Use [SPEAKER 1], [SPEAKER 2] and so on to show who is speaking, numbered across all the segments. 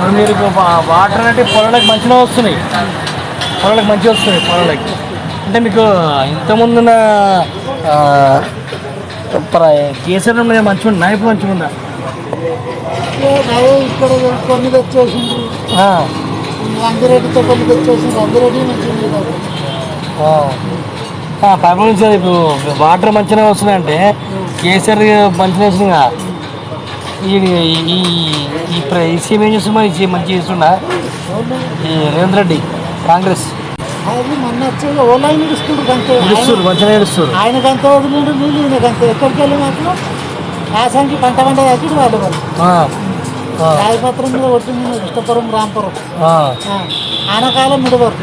[SPEAKER 1] ఇప్పుడు మీరు వాటర్ అంటే పొలాలకు మంచిగా వస్తున్నాయి. పొలాలకు మంచిగా వస్తున్నాయి పొలాలకి. అంటే మీకు ఇంతకుముందున్న కేసీఆర్ మంచిగా ఉందా ఇప్పుడు మంచిగా ఉందా
[SPEAKER 2] ఇక్కడ కొన్ని అంగిరెడ్డితో అంగిరెడ్డి మంచిగా
[SPEAKER 1] ఇప్పుడు వాటర్ మంచిగా వస్తున్నాయంటే కేసీఆర్ మంచిగా వస్తుందిగా ఈ ఈ ఈ ఈ సీఎం ఏం చేస్తున్నా ఈ సీఎం మంచిగా చేస్తున్నా. ఈ రేవంత్ రెడ్డి కాంగ్రెస్. ఇస్తారు మంచిగా ఇస్తారు
[SPEAKER 2] ఆయనకు అంత వదిలిండు అంత ఎక్కడికి వెళ్ళి మాత్రం యాసంగి పంట పంట తగ్గి వాళ్ళు. వాళ్ళు రాయపత్రం మీద కొట్టింది ఇష్టపురం రాంపురం. ఆనకాలం మిడవరు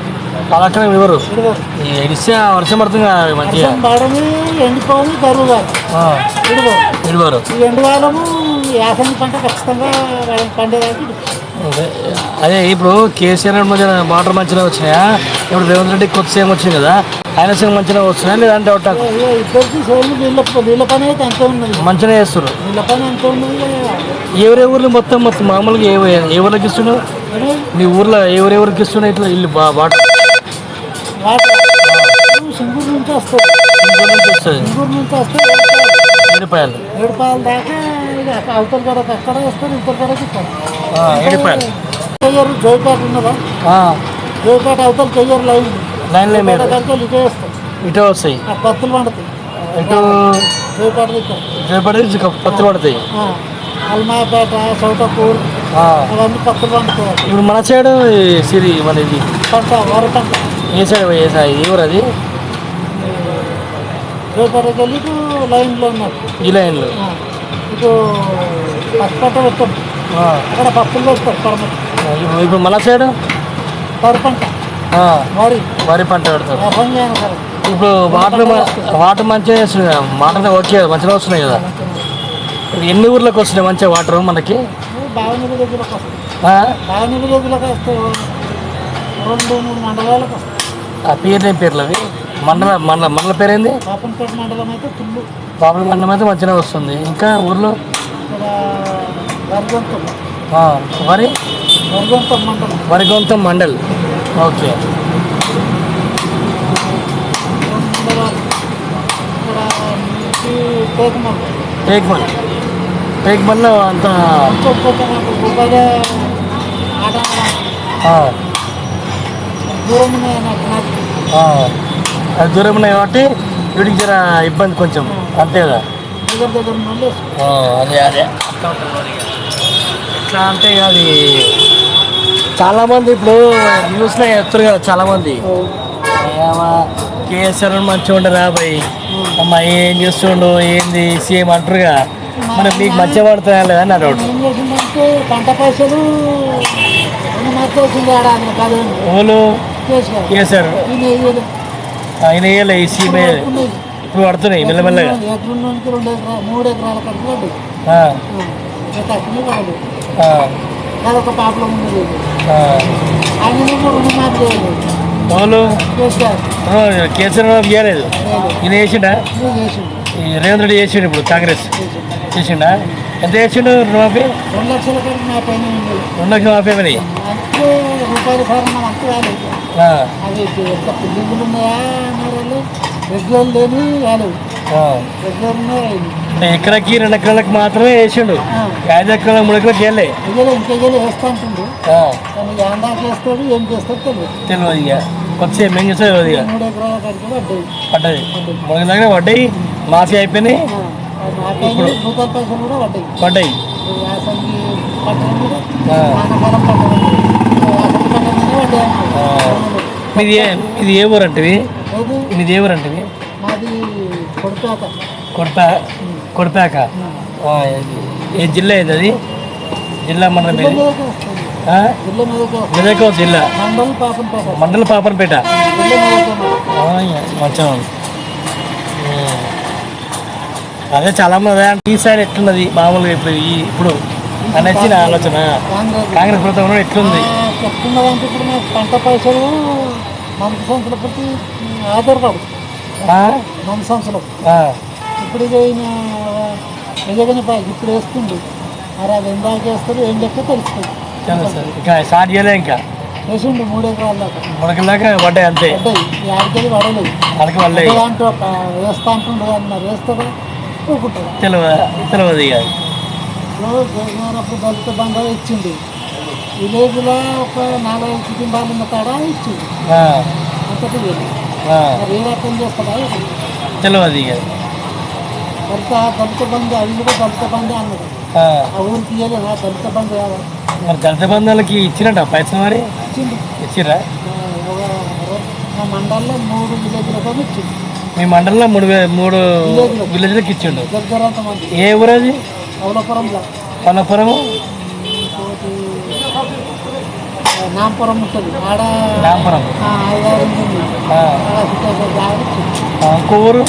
[SPEAKER 1] ఇవ్వరు
[SPEAKER 2] మిడవరు
[SPEAKER 1] ఈ ఇడిస్తే వర్షం పడుతుంది మంచిగా?
[SPEAKER 2] పడని ఎండిపోని కరువు కాదు. ఈ ఎండుకాలము యాసంగి పంట ఖచ్చితంగా పండేదానికి
[SPEAKER 1] అదే ఇప్పుడు కేసీఆర్ మధ్య వాటర్ మంచిగా వచ్చినాయా? ఇప్పుడు రేవంత్ రెడ్డి కొత్త సీఎం వచ్చింది కదా ఆయన సీఎం మంచిగా వస్తున్నాయా లేదంటే ఒకట
[SPEAKER 2] ఇద్దరికి సేమ్ నీళ్ళ నీళ్ళ పని అయితే అంతే ఉన్నది.
[SPEAKER 1] మంచిగా చేస్తారు
[SPEAKER 2] నీళ్ళ పని అంతే ఉన్నది.
[SPEAKER 1] ఎవరి ఊర్లు మొత్తం మొత్తం మామూలుగా ఏ ఏ ఊర్లకి ఇస్తున్నావు?
[SPEAKER 2] కానీ
[SPEAKER 1] నీ ఊర్లో ఎవరెవరికి ఇస్తున్నావు? ఇట్లా ఇల్లు వాటర్.
[SPEAKER 2] సింగూరు నుంచి వస్తుంది
[SPEAKER 1] ఇంకో నుంచి వస్తుంది
[SPEAKER 2] సింగూరు నుంచి
[SPEAKER 1] ఏడుపాయలు.
[SPEAKER 2] ఏడుపాయల దాకా అవతల కడకు అక్కడ వస్తారు ఇక్కడ
[SPEAKER 1] ఆ, ఏడుపాయలు
[SPEAKER 2] చెయ్యరు జోయిపేట ఉన్నదా? జోయిపేట అవతల చెయ్యరు లైన్.
[SPEAKER 1] మీరు
[SPEAKER 2] కడితే ఇటే వస్తాయి.
[SPEAKER 1] ఇటు వస్తాయి.
[SPEAKER 2] పత్తులు పండుతాయి
[SPEAKER 1] ఇటు
[SPEAKER 2] జోయిపేట ఇక్కడ
[SPEAKER 1] రేపటి నుంచి పత్తి పడతాయి
[SPEAKER 2] చౌటపూర్
[SPEAKER 1] ఆ,
[SPEAKER 2] అవన్నీ పత్తులు పండుతాయి
[SPEAKER 1] ఇప్పుడు మన సైడ్ సిరి మన ఇది
[SPEAKER 2] పంట వరి పంట.
[SPEAKER 1] ఏ సైడ్ ఏ సైడ్? ఏ ఊరు అది?
[SPEAKER 2] ఇటు లైన్లో ఉన్నారు.
[SPEAKER 1] ఈ లైన్లో.
[SPEAKER 2] ఇటు పత్తి పంట పెట్టాం అక్కడ వేస్తారు పడమ
[SPEAKER 1] ఇప్పుడు ఇప్పుడు మన సైడ్
[SPEAKER 2] వరి పంట. వరి.
[SPEAKER 1] వరి పంట
[SPEAKER 2] కదా
[SPEAKER 1] ఇప్పుడు వాటర్ వాటర్ మంచిగా వస్తుంది కదా వాటర్ ఓకే మంచిగా వస్తున్నాయి కదా. ఇప్పుడు ఎన్ని ఊర్లకు వస్తున్నాయి మంచిగా వాటర్ మనకి?
[SPEAKER 2] రెండు మూడు మండలాలకు వస్తాయి.
[SPEAKER 1] ఆ పేర్లు పేర్లు అవి? మండల మండల మండల పేరేంది?
[SPEAKER 2] మండలం అయితే
[SPEAKER 1] బాబుల మండలం అయితే మంచిగా వస్తుంది. ఇంకా ఊర్లో?
[SPEAKER 2] వరిగొంతం
[SPEAKER 1] వరి?
[SPEAKER 2] వరిగొంతం మండలం.
[SPEAKER 1] వరిగొంతం మండల్. ఓకే. టేక్మన్ టేక్మన్లో అంత
[SPEAKER 2] దూరం
[SPEAKER 1] దూరం ఉన్నాయి కాబట్టి వీడికి జర ఇబ్బంది కొంచెం. అంతే కదా? అదే అదే. ఎట్లా అంటే అది చాలామంది ఇప్పుడు న్యూస్లో చెప్తారు కదా చాలామంది కేసీఆర్ మంచిగా ఉండరా బాయ్? అమ్మ ఏం చేస్తుండు? ఏంది? సీఎం అంటారుగా మనం మీకు మంచిగా పడుతున్నా లేదా నా డౌట్
[SPEAKER 2] ఏం పంట పైసలు
[SPEAKER 1] ఓలు
[SPEAKER 2] కేసీఆర్
[SPEAKER 1] కేసీఆర్. ఆయన వేయలే.
[SPEAKER 2] ఉన్నాయి.
[SPEAKER 1] ఇప్పుడు పడుతున్నాయి మెల్లమెల్లగా
[SPEAKER 2] మూడు ఎకరాల అదొక ప్రాబ్లం. ఆయన రుణమాఫీ చేయలేదు కేసీఆర్
[SPEAKER 1] కేసీఆర్ చేయలేదు ఈయన చేసిండా రేవంత్ రెడ్డి చేసిండు ఇప్పుడు కాంగ్రెస్ చేసిండా ఎంత చేసిండు రుణమాఫీ
[SPEAKER 2] రెండు లక్షల
[SPEAKER 1] రెండు లక్షల మాఫీ అని
[SPEAKER 2] ఎట్లా బిల్డింగులు ఉన్నాయా అన్నారు రెగ్యులర్ లేని రెగ్యులర్ ఉన్నాయి
[SPEAKER 1] అంటే ఎకరాకి రెండు ఎకరాలకు మాత్రమే వేసిండు. ఐదు ఎకరాల మూడు ఎకరాలకు వెళ్ళే
[SPEAKER 2] వేస్తా కానీ ఏందాక వేస్తాడు ఏం చేస్తాడు తెలియదు.
[SPEAKER 1] తెలియదు ఇక. ఏం చేస్తాడు తెలియదు ఇక.
[SPEAKER 2] మూడు ఎకరాల కడికి పడ్డాయి.
[SPEAKER 1] పడ్డది మూడు దగ్గర పడ్డాయి. మాఫీ అయిపోయినాయి.
[SPEAKER 2] పైసలు కూడా పడ్డాయి.
[SPEAKER 1] పడ్డాయి.
[SPEAKER 2] కూడా. వానాకాలం.
[SPEAKER 1] మీది ఏ ఇది ఏ ఊరు అంటివి మీది ఏ ఊరు అంటివి కొడపా కొడపాక? ఏ జిల్లా ఏది అది? జిల్లా మండలం ఏది
[SPEAKER 2] మీదకే? జిల్లా మండలి
[SPEAKER 1] పాపనపేట. మంచిగా. అదే చాలా మంది అదే అంటే ఈ సైడ్ ఎట్లున్నది? మామూలుగా ఇప్పుడు ఈ ఇప్పుడు అని వచ్చిన ఆలోచన.
[SPEAKER 2] కాంగ్రెస్
[SPEAKER 1] ప్రభుత్వం ఎట్లుంది
[SPEAKER 2] ఆ, చెప్తున్నదంటే ఇప్పుడు పంట పైసలు మందు సంచుల ప్రతి ఆధారపడు? మందు సంచులు
[SPEAKER 1] ఆ.
[SPEAKER 2] ఇప్పుడు ఈయన నిజంగానే ఇప్పుడు వేస్తుంది మరి అది ఎందాక వేస్తారు ఏం లెక్క తెలుస్తుంది.
[SPEAKER 1] ఇంకా స్టార్ట్ చేయలే ఇంకా.
[SPEAKER 2] వేసిండు మూడు ఎకరాల దాకా.
[SPEAKER 1] పడ్డాయి అంతే.
[SPEAKER 2] పడ్డాయి. ఈ ఆడికెళ్ళి పడలేదు. అంటే ఒక వేస్తా అంటుండే అన్నారు వేస్తాడా?
[SPEAKER 1] తెలియదు తెలియదు ఇక.
[SPEAKER 2] దళిత బంధు ఇచ్చిండు. విలేజ్లో ఒక నాలుగైదు కుటుంబాలు ఉన్న కాడ ఇచ్చిండు.
[SPEAKER 1] ఆ,
[SPEAKER 2] అంతటి మరి ఏ రకం చేస్తాడా
[SPEAKER 1] తెలియదు
[SPEAKER 2] దళిత దళిత బంధు అవి కూడా దళిత బంధు అన్నది.
[SPEAKER 1] ఆ,
[SPEAKER 2] ఊరికి ఇయ్యలేదు? దళిత బంధు
[SPEAKER 1] మరి దళిత బంధాలకి ఇచ్చినట్ట పైసలు మరి?
[SPEAKER 2] ఇచ్చిండు.
[SPEAKER 1] ఇచ్చిరా
[SPEAKER 2] మా మండలంలో మూడు విలేజ్లకు ఇచ్చిండు.
[SPEAKER 1] మీ మండలంలో మూడు మూడు విలేజ్లకు. ఇచ్చిండు. ఏ ఊరు అది
[SPEAKER 2] అవలపురంలో
[SPEAKER 1] పన్నపురము
[SPEAKER 2] ఇంకోటి ఆ, నాంపురం ఉంటుంది ఆడ
[SPEAKER 1] రాంపురం
[SPEAKER 2] ఆ, ఐదారు ఉంటుంది
[SPEAKER 1] ఆ,
[SPEAKER 2] ఆడ సిద్ధంగా జాగ్రత్త ఇచ్చిండు
[SPEAKER 1] ఆ, ఇంకో ఊరు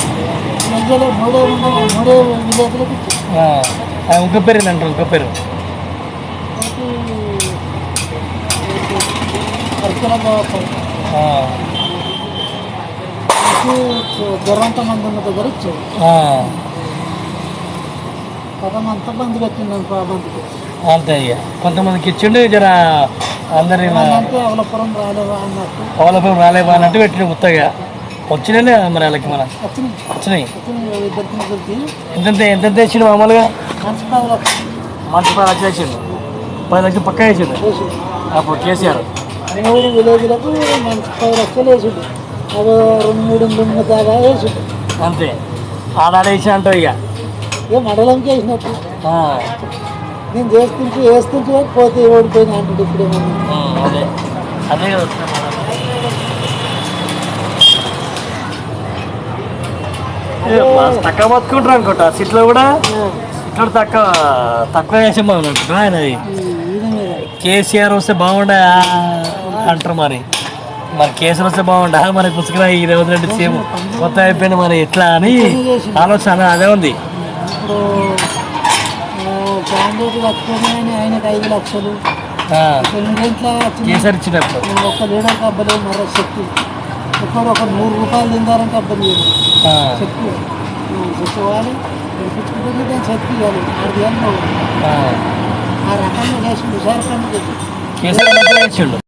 [SPEAKER 2] మధ్యలో మూడే ఉన్నాయి మూడే విలేజ్లకు ఇచ్చిండు
[SPEAKER 1] ఆ, ఆ, ఇంకో పేరు ఏంటంటారు ఇంకో పేరు
[SPEAKER 2] పరిసర
[SPEAKER 1] ఆ,
[SPEAKER 2] జ్వరంత మంది ఉన్న దగ్గర ఇచ్చాడు
[SPEAKER 1] ఆ,
[SPEAKER 2] పదం అంతా బంద్
[SPEAKER 1] అంతే ఇక కొంతమందికి ఇచ్చిండు జర అందరి
[SPEAKER 2] అంటే అవలపురం రాలేవా అన్నట్టు.
[SPEAKER 1] అవలపం రాలేవా అన్నట్టు పెట్టిన ఉత్తగా వచ్చినాయి మరి వాళ్ళకి మన.
[SPEAKER 2] వచ్చినాయి.
[SPEAKER 1] ఎంతెంత ఎంతెంత ఇచ్చిండు మామూలుగా?
[SPEAKER 2] మంచి పది లక్షలు.
[SPEAKER 1] మంచి పది లక్షలు పక్కా వేసిండు
[SPEAKER 2] వేసిండు
[SPEAKER 1] అప్పుడు కేసీఆర్.
[SPEAKER 2] మూడు విలేజ్లకు మంచి పది లక్షలు వేసిండు. అదో రెండు మూడు దాకా వేసిండు.
[SPEAKER 1] అంతే. ఆడాడ వేసిన అంటావు ఇక
[SPEAKER 2] ఏ మండలంకి వేసినట్టు
[SPEAKER 1] ఆ,
[SPEAKER 2] నేను చేస్తుంటే వేస్తుంటే పోతే ఓడిపోయినా అంటాడు
[SPEAKER 1] ఉమ్, అదే. అదే తక్కువ బతుకుంటారు అనుకుంటా. సిట్లో కూడా సిట్లో తక్కువ తక్కువ వేసే బాగుంటుంది ఆయనది. కేసీఆర్ వస్తే బాగుండా అంటారు మరి. మరి కేసీఆర్ వస్తే బాగుండా? మరి పుస్తకం ఈ రేవంత్ రెడ్డి సీఎం కొత్త అయిపోయింది మరి. ఎట్లా అని ఆలోచన అదే ఉంది.
[SPEAKER 2] ఇప్పుడు క్యాండిడేట్ అని ఆయనకు ఐదు లక్షలు
[SPEAKER 1] ఇచ్చినప్పుడు
[SPEAKER 2] ఒక్క లీడర్కి అబ్బలేదు మరో శక్తి. ఇప్పుడు ఒక నూరు రూపాయలు తిందారంటే అబ్బలేదు శక్తి. శక్తి వాళ్ళు పిచ్చుకుంటుంది దాని శక్తి ఇవ్వాలి. ఆరు వేలు
[SPEAKER 1] ఆ.
[SPEAKER 2] రకంగా చేసి
[SPEAKER 1] మంచిగా ఇచ్చిండు